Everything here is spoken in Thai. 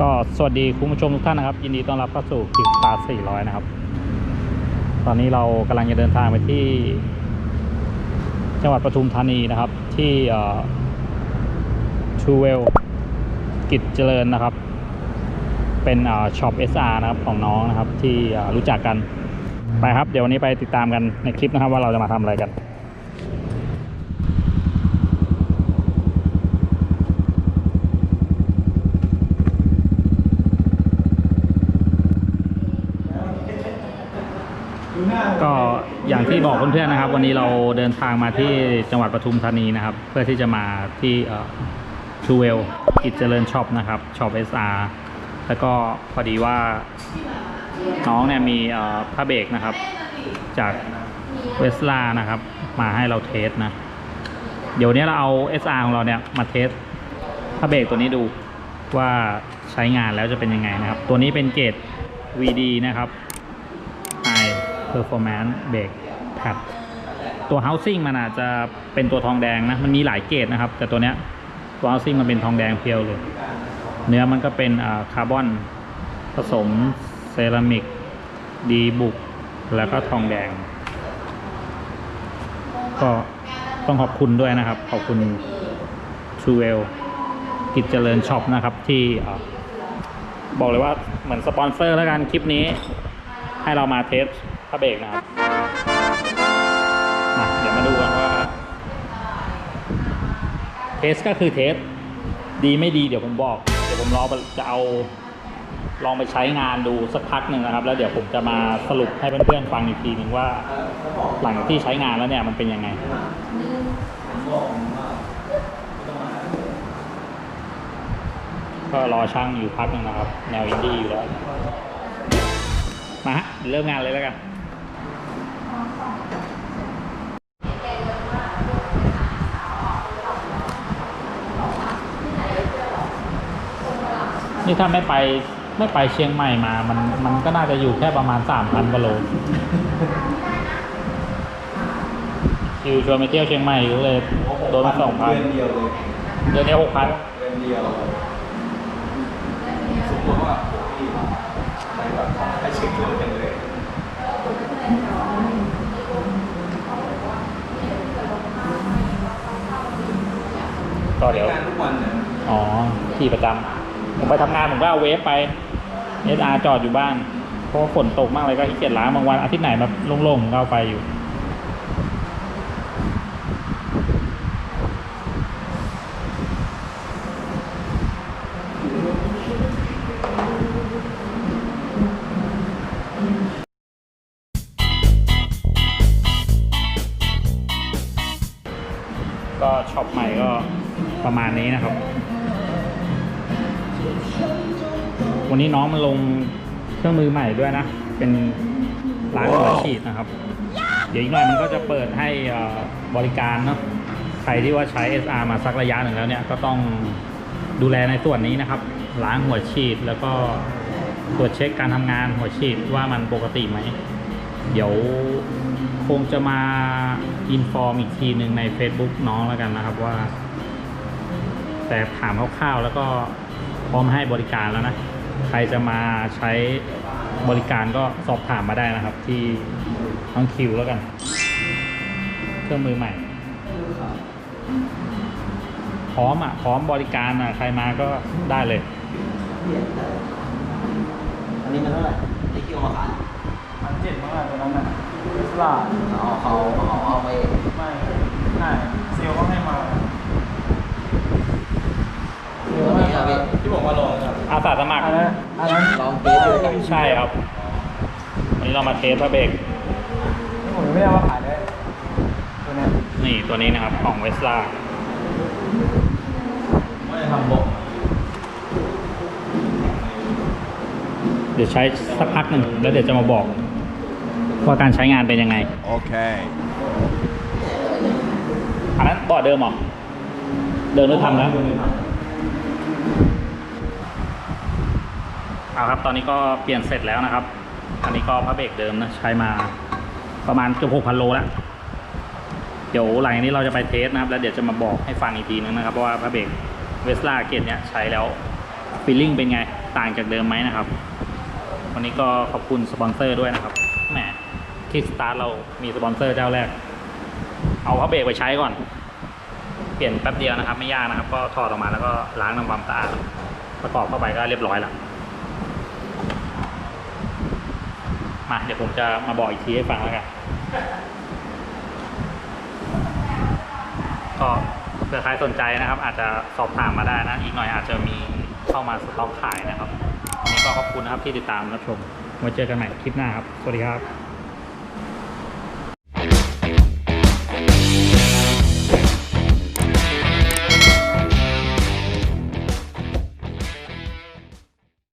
ก็สวัสดีคุณผู้ชมทุกท่านนะครับ ยินดีต้อนรับเข้าสู่กิฟตา400 นะครับ ตอนนี้เรากำลังจะเดินทางไปที่ จังหวัดปทุมธานีนะครับ ที่ทูเวลกิจเจริญนะครับ เป็นช็อป SR นะครับของน้องนะครับที่รู้จักกัน ไปครับ เดี๋ยววันนี้ไปติดตามกันในคลิปนะครับว่าเราจะมาทำอะไรกัน ก็อย่างที่บอกเพื่อนๆนะครับ วันนี้เราเดินทางมาที่จังหวัดปทุมธานีนะครับ เพื่อที่จะมาที่ทูเวลกิจเจริญช็อปนะครับช็อป SR แล้วก็พอดีว่าน้องเนี่ยมีผ้าเบรกนะครับ จากเวสลานะครับ มาให้เราเทสนะ เดี๋ยวนี้เราเอา SR ของเราเนี่ยมาเทสผ้าเบรกตัวนี้ดูว่าใช้งานแล้วจะเป็นยังไงนะครับ ตัวนี้เป็นเกรด VD นะครับ Performance Brake Pad ตัว housing มันอาจจะเป็นตัวทองแดงนะ มันมีหลายเกรดนะครับ แต่ตัวเนี้ยตัว housing มันเป็นทองแดงเพียวเลย เนื้อมันก็เป็นคาร์บอนผสมเซรามิกดีบุก แล้วก็ทองแดง ก็ต้องขอบคุณด้วยนะครับ ขอบคุณ True w e l l กิจเจริญช็อปนะครับที่อบอกเลยว่าเหมือนสปอนเซอร์แล้วกันคลิปนี้ ให้เรามาเทส ผ้าเบรกนะครับมาเดี๋ยวมาดูกันว่าเทสก็คือเทสดีไม่ดีเดี๋ยวผมบอก เดี๋ยวผมรอจะเอาลองไปใช้งานดูสักพักหนึ่งนะครับ แล้วเดี๋ยวผมจะมาสรุปให้เพื่อนๆฟังอีกทีหนึ่งว่า หลังที่ใช้งานแล้วเนี่ยมันเป็นยังไงก็รอช่างอยู่พักหนึ่งนะครับ แนวอินดี้อยู่แล้ว มาฮะเริ่มงานเลยแล้วกันนี่ถ้าไม่ไปไม่ไปเชียงใหม่มา มันมันก็น่าจะอยู่แค่ประมาณสามพันกว่าโลคิวชวนไปเที่ยวเชียงใหม่อยู่เลยโดนมาสองพันเดือนเดียวเลยเดือนนี้หกพันเดือนเดียวสมมติว่าพี่ไปแบบไปเช็คเลยกันเลย ก็เดี๋ยวงานทุกวันเนี่ยอ๋อที่ประจำผมไปทำงานผมก็เอาเวฟไปเอสอาจอดอยู่บ้านเพราะว่าฝนตกมากเลยก็ขี้เกียจล้างบางวันอาทิตย์ไหนแบบโล่งๆผมก็เอาไปอยู่ก็ช็อปใหม่ก็ ประมาณนี้นะครับ วันนี้น้องมันลงเครื่องมือใหม่ด้วยนะ เป็นร้านหัวฉีดนะครับ เดี๋ยวอีกหน่อยมันก็จะเปิดให้บริการเนาะ ใครที่ว่าใช้ SR มาสักระยะหนึ่งแล้วเนี่ย ก็ต้องดูแลในส่วนนี้นะครับ ล้างหัวฉีดแล้วก็ตรวจเช็คการทำงานหัวฉีดว่ามันปกติไหม เดี๋ยวคงจะมาอินฟอร์มอีกทีหนึ่งใน Facebook น้องแล้วกันนะครับว่า แต่ถามคร่าวๆแล้วก็พร้อมให้บริการแล้วนะ ใครจะมาใช้บริการก็สอบถามมาได้นะครับ ที่น้องคิวแล้วกัน เครื่องมือใหม่ พร้อมอะ พร้อมบริการอะ ใครมาก็ได้เลย อันนี้มันเท่าไหร่ที่คิวมาขายพันเจ็ดมั้งอะตอนนั้นน่ะเทสลาเอาเขาเอาเอาไปไม่ใช่เซลล์ก็ให้มาตัวนี้ครับพี่ ที่ผมมาลองครับอาสาสมัคร อันนั้นอันนั้นลองเทสดูครับใช่ครับวันนี้เรามาเทสพระเบรกที่ผมยังไม่ได้เอามาขายเลยตัวเนี้ยนี่ตัวนี้นะครับของเวสลาไม่ได้ทำบอกเดี๋ยวใช้สักพักหนึ่งแล้วเดี๋ยวจะมาบอก ว่าการใช้งานเป็นยังไง Okay. อันนั้นเบาะเดิมเหรอ เดิมหรือทำแล้ว เอาครับ ตอนนี้ก็เปลี่ยนเสร็จแล้วนะครับ อันนี้ก็พระเบรกเดิมนะใช้มาประมาณเกือบหกพันโลแล้ว เดี๋ยวหลังจากนี้เราจะไปเทสนะครับ แล้วเดี๋ยวจะมาบอกให้ฟังอีกทีนึงนะครับว่าพระเบรกเวสลาเกตเนี่ยใช้แล้วฟีลลิ่งเป็นไงต่างจากเดิมไหมนะครับ วันนี้ก็ขอบคุณสปอนเซอร์ด้วยนะครับแหมคิกสตาร์เรามีสปอนเซอร์เจ้าแรก เอาพระเบรกไปใช้ก่อน ปลี่ยนแป๊บเดียวนะครับ ไม่ยากนะครับ ก็ถอดออกมาแล้วก็ล้างทำความสะอาดประกอบเข้าไปก็เรียบร้อยแล้วมาเดี๋ยวผมจะมาบอกอีกทีให้ฟังแล้วกันก็เผื่อใครสนใจนะครับ อาจจะสอบถามมาได้นะ อีกหน่อยอาจจะมีเข้ามาสต็อกขายนะครับวันนี้ก็ขอบคุณนะครับที่ติดตามรับชมไว้เจอกันใหม่คลิปหน้าครับ สวัสดีครับ